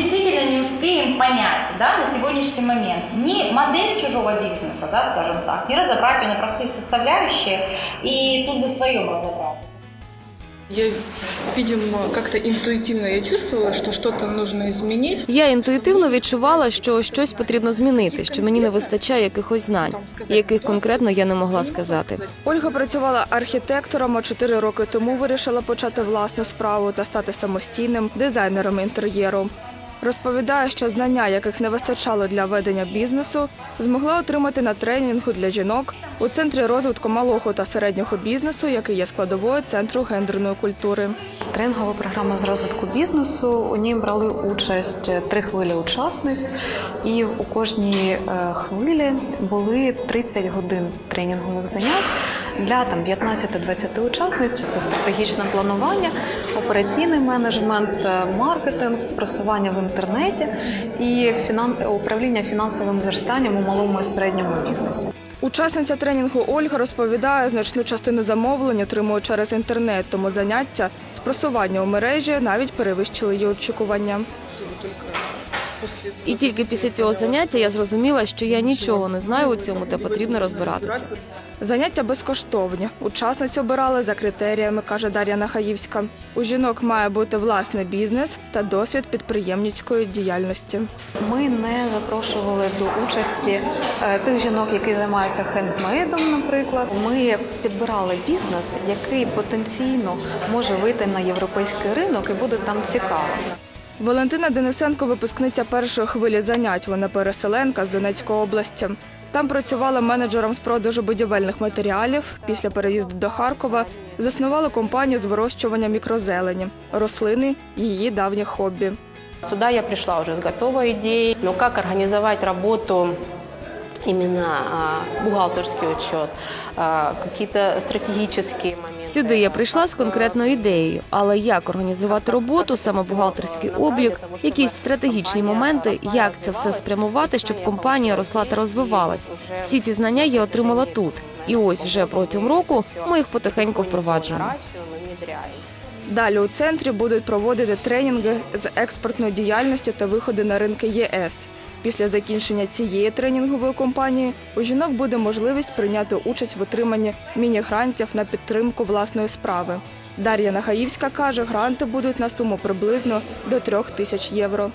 действительно не успеем понять да, на сегодняшний момент ни модель чужого бизнеса, да, скажем так, не разобрать ее на простые составляющие, и тут бы в своем разобраться. Я, видимо, как-то интуитивно я чувствовала, что что-то нужно изменить. Я інтуїтивно відчувала, що щось потрібно змінити, що мені не вистачає якихось знань, яких конкретно я не могла сказати. Ольга працювала архітектором, а чотири роки тому вирішила почати власну справу та стати самостійним дизайнером інтер'єру. Розповідає, що знання, яких не вистачало для ведення бізнесу, змогла отримати на тренінгу для жінок у центрі розвитку малого та середнього бізнесу, який є складовою центру гендерної культури. Тренінгова програма з розвитку бізнесу. У ній брали участь три хвилі учасниць, і у кожній е, хвилі були 30 годин тренінгових занять для там 15-20 учасниць. Це стратегічне планування, операційний менеджмент, е, маркетинг, просування в інтернеті і управління фінансовим зростанням у малому і середньому бізнесі. Учасниця тренінгу Ольга розповідає, значну частину замовлень отримує через інтернет, тому заняття з просування у мережі навіть перевищили її очікування. І тільки після цього заняття я зрозуміла, що я нічого не знаю у цьому та потрібно розбиратися. Заняття безкоштовні. Учасниці обирали за критеріями, каже Дар'я Нахаївська. У жінок має бути власний бізнес та досвід підприємницької діяльності. Ми не запрошували до участі е, тих жінок, які займаються хендмейдом, наприклад. Ми підбирали бізнес, який потенційно може вийти на європейський ринок і буде там цікаво. Валентина Денисенко, випускниця першої хвилі занять. Вона переселенка з Донецької області. Там працювала менеджером з продажу будівельних матеріалів. Після переїзду до Харкова заснувала компанію з вирощування мікрозелені. Рослини її давнє хобі. Сюда я пришла уже с готовой идеей, но как организовать работу именно а, бухгалтерский учет, а, какие-то стратегические моменты. Сюди я прийшла з конкретною ідеєю, але як організувати роботу, саме бухгалтерський облік, якісь стратегічні моменти, як це все спрямувати, щоб компанія росла та розвивалась. Всі ці знання я отримала тут. І ось вже протягом року ми їх потихеньку впроваджуємо. Далі у центрі будуть проводити тренінги з експортної діяльності та виходи на ринки ЄС. Після закінчення цієї тренінгової компанії у жінок буде можливість прийняти участь в отриманні міні-грантів на підтримку власної справи. Дар'я Нагаївська каже, гранти будуть на суму приблизно до трьох тисяч євро.